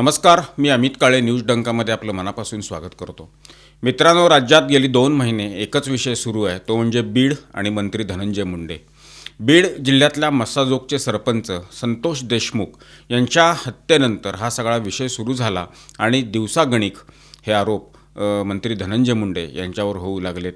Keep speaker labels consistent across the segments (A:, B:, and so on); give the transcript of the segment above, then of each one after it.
A: नमस्कार मी अमित काळे न्यूज डंकामध्ये आपलं मनापासून स्वागत करतो. मित्रांनो राज्यात गेली दोन महिने एकच विषय सुरू आहे तो म्हणजे बीड आणि मंत्री धनंजय मुंडे. बीड जिल्ह्यातल्या मस्साजोगचे सरपंच संतोष देशमुख यांच्या हत्येनंतर हा सगळा विषय सुरू झाला आणि दिवसागणिक हे आरोप मंत्री धनंजय मुंडे यांच्यावर होऊ लागलेत.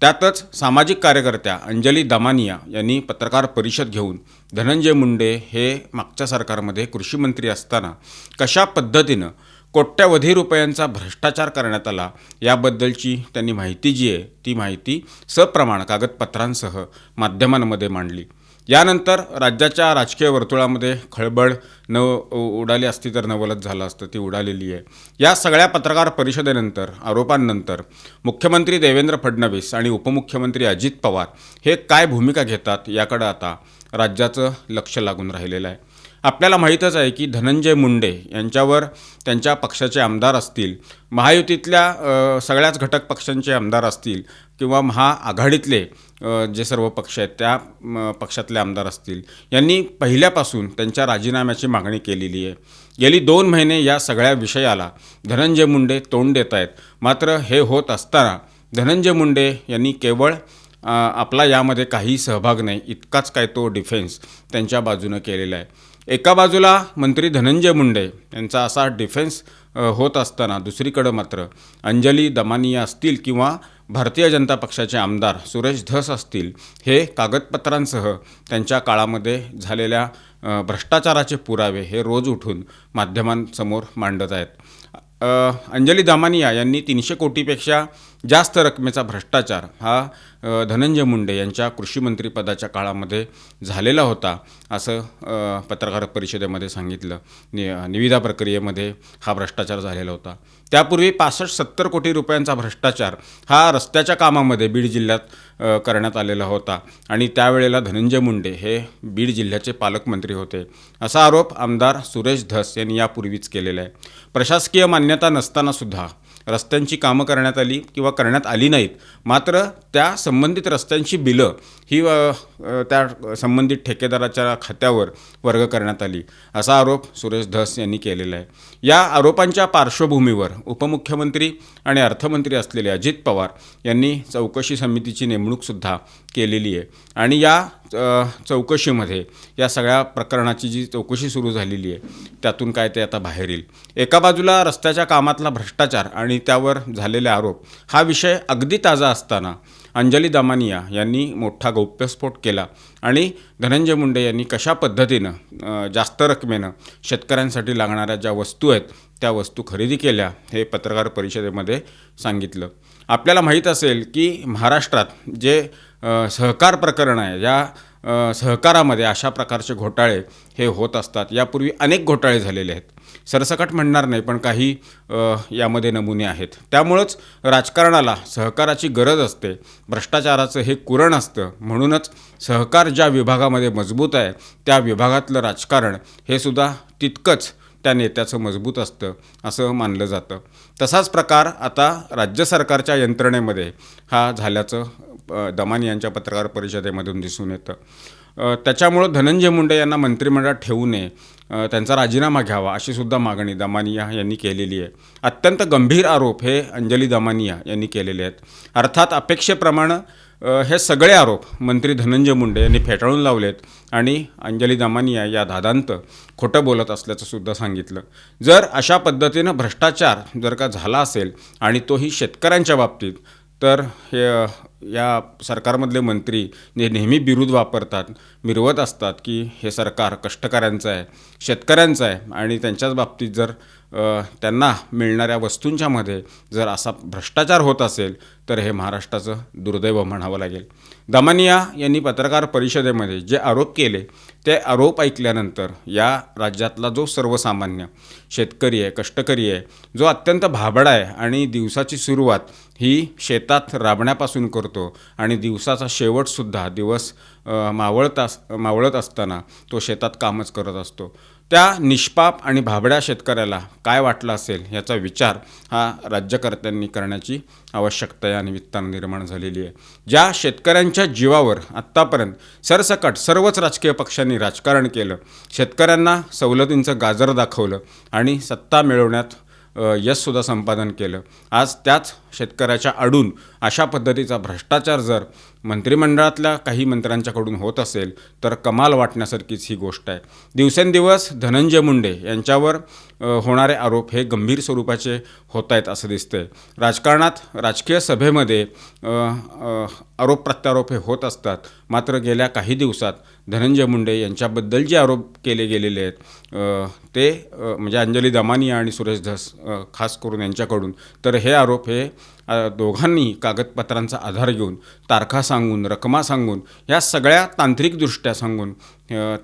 A: त्यातच सामाजिक कार्यकर्त्या अंजली दमानिया यांनी पत्रकार परिषद घेऊन धनंजय मुंडे हे मागच्या सरकारमध्ये कृषीमंत्री असताना कशा पद्धतीनं कोट्यवधी रुपयांचा भ्रष्टाचार करण्यात आला याबद्दलची त्यांनी माहिती जी आहे ती माहिती सप्रमाण कागदपत्रांसह माध्यमांमध्ये मांडली. यानंतर राज्याच्या राजकीय वर्तुळामध्ये खळबळ न उडाली असती तर नवलच झालं असतं ती उडालेली आहे. या सगळ्या पत्रकार परिषदेनंतर आरोपांनंतर मुख्यमंत्री देवेंद्र फडणवीस आणि उपमुख्यमंत्री अजित पवार हे काय भूमिका घेतात याकडं आता राज्याचं लक्ष लागून राहिलेलं आहे. आपल्याला माहीतच आहे की धनंजय मुंडे यांच्यावर त्यांच्या पक्षाचे आमदार असतील महायुतीतल्या सगळ्याच घटक पक्षांचे आमदार असतील किंवा महाआघाडीतले जे सर्व पक्ष आहेत त्या पक्षातले आमदार असतील यांनी पहिल्यापासून त्यांच्या राजीनाम्याची मागणी केलेली आहे. गेली दोन महिने या सगळ्या विषयाला धनंजय मुंडे तोंड देत आहेत मात्र हे होत असताना धनंजय मुंडे यांनी केवळ आपला यामध्ये काही सहभाग नाही इतकाच काय तो डिफेन्स त्यांच्या बाजूनं केलेला आहे. एका बाजूला मंत्री धनंजय मुंडे यांचा असा डिफेन्स होत असताना दुसरीकडं मात्र अंजली दमानिया असतील किंवा भारतीय जनता पक्षाचे आमदार सुरेश धस असतील हे कागदपत्रांसह त्यांच्या काळामध्ये झालेल्या भ्रष्टाचाराचे पुरावे हे रोज उठून माध्यमांसमोर मांडत आहेत. अंजली दामानिया यांनी तीनशे कोटीपेक्षा जास्त रकमेचा भ्रष्टाचार हा धनंजय मुंडे यांच्या कृषीमंत्रीपदाच्या काळामध्ये झालेला होता असं पत्रकार परिषदेमध्ये सांगितलं. नि निविदा प्रक्रियेमध्ये हा भ्रष्टाचार झालेला होता. त्यापूर्वी पासष्ट सत्तर कोटी रुपयांचा भ्रष्टाचार हा रस्त्याच्या कामामध्ये बीड जिल्ह्यात करण्यात आलेला होता आणि त्यावेळेला धनंजय मुंडे हे बीड जिल्ह्याचे पालकमंत्री होते. असा आरोप आमदार सुरेश धस यांनी यापूर्वीच केलेला आहे. प्रशासकीय मान्यता नसतानासुद्धा रस्त्यांची कामं करण्यात आली किंवा करण्यात आली नाहीत. मात्र त्या संबंधित रस्त्यांची बिलं ही त्या संबंधित ठेकेदाराच्या खात्यावर वर्ग करण्यात आली. असा आरोप सुरेश धस यांनी केलेला आहे. या आरोपांच्या पार्श्वभूमीवर उपमुख्यमंत्री आणि अर्थमंत्री असलेले अजित पवार यांनी चौकशी समितीची नेमणूकसुद्धा केलेली आहे. आणि या चौकशीमध्ये या सगळ्या प्रकरणाची जी चौकशी सुरू झालेली आहे त्यातून काय ते आता बाहेर येईल. एका बाजूला रस्त्याच्या कामातला भ्रष्टाचार आणि त्यावर झालेले आरोप हा विषय अगदी ताजा असताना अंजली दामानिया यांनी मोठा गौप्यस्फोट केला आणि धनंजय मुंडे यांनी कशा पद्धतीनं जास्त रकमेनं शेतकऱ्यांसाठी लागणाऱ्या ज्या वस्तू आहेत त्या वस्तू खरेदी केल्या हे पत्रकार परिषदेमध्ये सांगितलं. आपल्याला माहीत असेल की महाराष्ट्रात जे सहकार प्रकरण आहे. या सहकारामध्ये अशा प्रकारचे घोटाळे हे होत असतात. यापूर्वी अनेक घोटाळे झालेले आहेत. सरसकट म्हणणार नाही पण काही यामध्ये नमुने आहेत. त्यामुळंच राजकारणाला सहकाराची गरज असते. भ्रष्टाचाराचं हे कुरण असतं. म्हणूनच सहकार ज्या विभागामध्ये मजबूत आहे त्या विभागातलं राजकारण हे सुद्धा तितकंच त्या नेत्याचं मजबूत असतं असं मानलं जातं. तसाच प्रकार आता राज्य सरकारच्या यंत्रणेमध्ये हा झाल्याचं दमान यांच्या पत्रकार परिषदेमधून दिसून येतं. त्याच्यामुळं धनंजय मुंडे यांना मंत्रिमंडळात ठेवू नये त्यांचा राजीनामा घ्यावा अशी सुद्धा मागणी दमानिया यांनी केलेली आहे. अत्यंत गंभीर आरोप हे अंजली दमानिया यांनी केलेले आहेत. अर्थात अपेक्षेप्रमाणे हे सगळे आरोप मंत्री धनंजय मुंडे यांनी फेटाळून लावलेत आणि अंजली दमानिया या दादांत खोटं बोलत असल्याचं सुद्धा सांगितलं. जर अशा पद्धतीनं भ्रष्टाचार जर का झाला असेल आणि तोही शेतकऱ्यांच्या बाबतीत तर हे या सरकारमधले मंत्री जे नेहमी बिरुद वापरतात मिरवत असतात की हे सरकार कष्टकऱ्यांचं आहे शेतकऱ्यांचं आहे आणि त्यांच्याच बाबतीत जर त्यांना मिळणाऱ्या वस्तूंच्यामध्ये जर असा भ्रष्टाचार होत असेल तर हे महाराष्ट्राचं दुर्दैव म्हणावं लागेल. दमानिया यांनी पत्रकार परिषदेमध्ये जे आरोप केले ते आरोप ऐकल्यानंतर या राज्यातला जो सर्वसामान्य शेतकरी आहे कष्टकरी आहे जो अत्यंत भाबडा आहे आणि दिवसाची सुरुवात ही शेतात राबण्यापासून करतो आणि दिवसाचा शेवटसुद्धा दिवस मावळत अस मावळत असताना तो शेतात कामच करत असतो. त्या निष्पाप आणि भाबड्या शेतकऱ्याला काय वाटलं असेल याचा विचार हा राज्यकर्त्यांनी करण्याची आवश्यकता या निमित्तानं निर्माण झालेली आहे. ज्या शेतकऱ्यांच्या जीवावर आत्तापर्यंत सरसकट सर्वच राजकीय पक्षांनी राजकारण केलं शेतकऱ्यांना सवलतींचं गाजर दाखवलं आणि सत्ता मिळवण्यात यशसुद्धा संपादन केलं आज त्याच शेतकऱ्याच्या आडून अशा पद्धतीचा भ्रष्टाचार जर मंत्रिमंडळातल्या काही मंत्र्यांच्याकडून होत असेल तर कमाल वाटण्यासारखीच ही गोष्ट आहे. दिवसेंदिवस धनंजय मुंडे यांच्यावर होणारे आरोप हे गंभीर स्वरूपाचे होत आहेत असं दिसतंय. राजकारणात राजकीय सभेमध्ये आरोप प्रत्यारोप हे होत असतात. मात्र गेल्या काही दिवसात धनंजय मुंडे यांच्याबद्दल जे आरोप केले गेलेले आहेत ते म्हणजे अंजली दमानी आणि सुरेश धस खास करून यांच्याकडून तर हे आरोप हे दोघांनी कागदपत्रांचा आधार घेऊन तारखा सांगून रकमा सांगून या सगळ्या तांत्रिकदृष्ट्या सांगून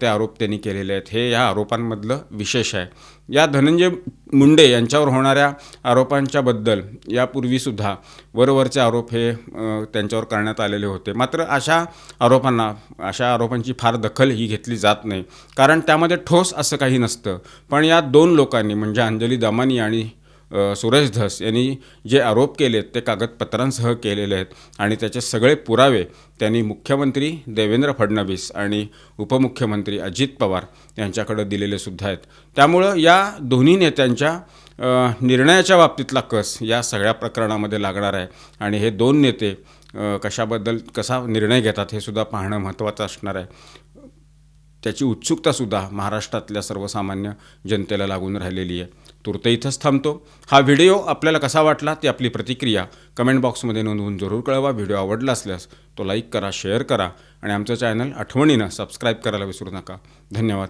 A: ते आरोप त्यांनी केलेले आहेत. हे या आरोपांमधलं विशेष आहे. या धनंजय मुंडे यांच्यावर होणाऱ्या आरोपांच्याबद्दल यापूर्वीसुद्धा वरवरचे आरोप हे त्यांच्यावर करण्यात आलेले होते. मात्र अशा आरोपांना अशा आरोपांची फार दखल ही घेतली जात नाही. कारण त्यामध्ये ठोस असं काही नसतं. पण या दोन लोकांनी म्हणजे अंजली दमानी आणि सुरेश धस यांनी जे आरोप केलेत ते कागदपत्रांसह केलेले आहेत आणि त्याचे सगळे पुरावे त्यांनी मुख्यमंत्री देवेंद्र फडणवीस आणि उपमुख्यमंत्री अजित पवार यांच्याकडे दिलेले सुद्धा आहेत. त्यामुळं या दोन्ही नेत्यांच्या निर्णयाच्या बाबतीतला कस या सगळ्या प्रकरणामध्ये लागणार आहे आणि हे दोन नेते कशाबद्दल कसा निर्णय घेतात हे सुद्धा पाहणं महत्त्वाचं असणार आहे. त्याची उत्सुकतासुद्धा महाराष्ट्रातल्या सर्वसामान्य जनतेला लागून राहिलेली आहे. तुर्त इथंच थांबतो. हा व्हिडिओ आपल्याला कसा वाटला ती आपली प्रतिक्रिया कमेंट बॉक्समध्ये नोंदवून जरूर कळवा. व्हिडिओ आवडला असल्यास तो लाईक करा शेअर करा आणि आमचं चॅनल आठवणीनं सबस्क्राईब करायला विसरू नका. धन्यवाद.